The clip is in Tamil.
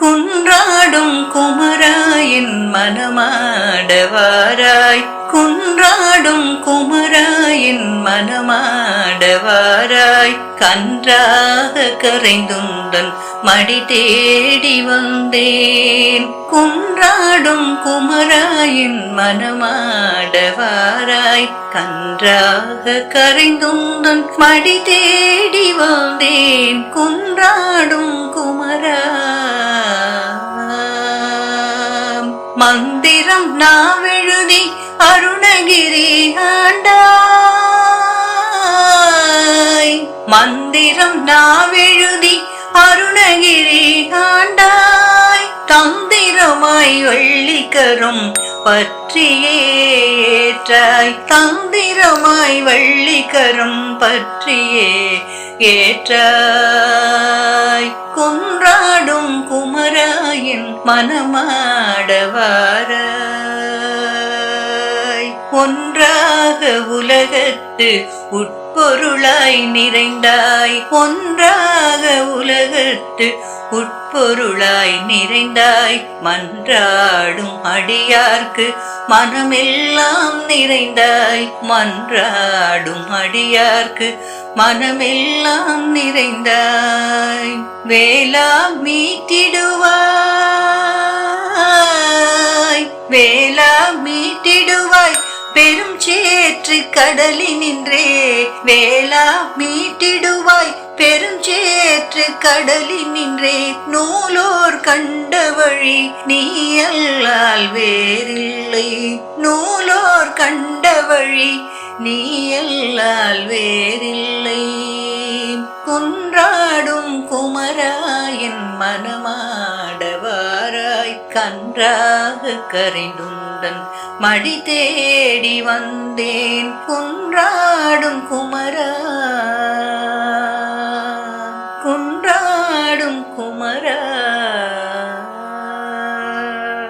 குன்றாடும் குமராயின் மனமாடவாராய். குன்றாடும் குமராயின் மனமாடவாராய். கன்றாக கரைந்துந்தன் மடி தேடி வந்தேன். குன்றாடும் குமராயின் மனமாடவாராய். கன்றாக கரைந்துந்தன் மடி தேடி வந்தேன். குன்றா மந்திரம் நாவெழுதி அருணகிரி ஆண்டாய். மந்திரம் நாவெழுதி அருணகிரி ஆண்டாய். தந்திரமாய் வெள்ளிக்கரும் பற்றியேற்றாய் தந்திரமாய் வள்ளிக்கரும் பற்றியே ஏற்றாய். குமராயின் மனமாடவாராய். ஒன்றாக உலகத்து உட்பொருளாய் நிறைந்தாய். ஒன்றாக உலகத்து உட்பொருளாய் நிறைந்தாய். மன்றாடும் அடியார்க்கு மனமெல்லாம் நிறைந்தாய். மன்றாடும் அடியார்க்கு மனமெல்லாம் நிறைந்தாய். வேளா மீட்டிடுவாய் பெரும் சேற்று கடலினின்றே வேளா மீட்டிடுவாய். பெரும் சேற்று கடலினின்றே நூலோர் கண்ட வழி நீ அல்லால் வேறில்லை. நூலோர் கண்ட வழி நீ அல்லால் வேறில்லை. குன்றாடும் குமராயன் மனமாடவாராய் கன்றாக கரைந்துந்தன் மடி தேடி வந்தேன். குன்றாடும் குமரா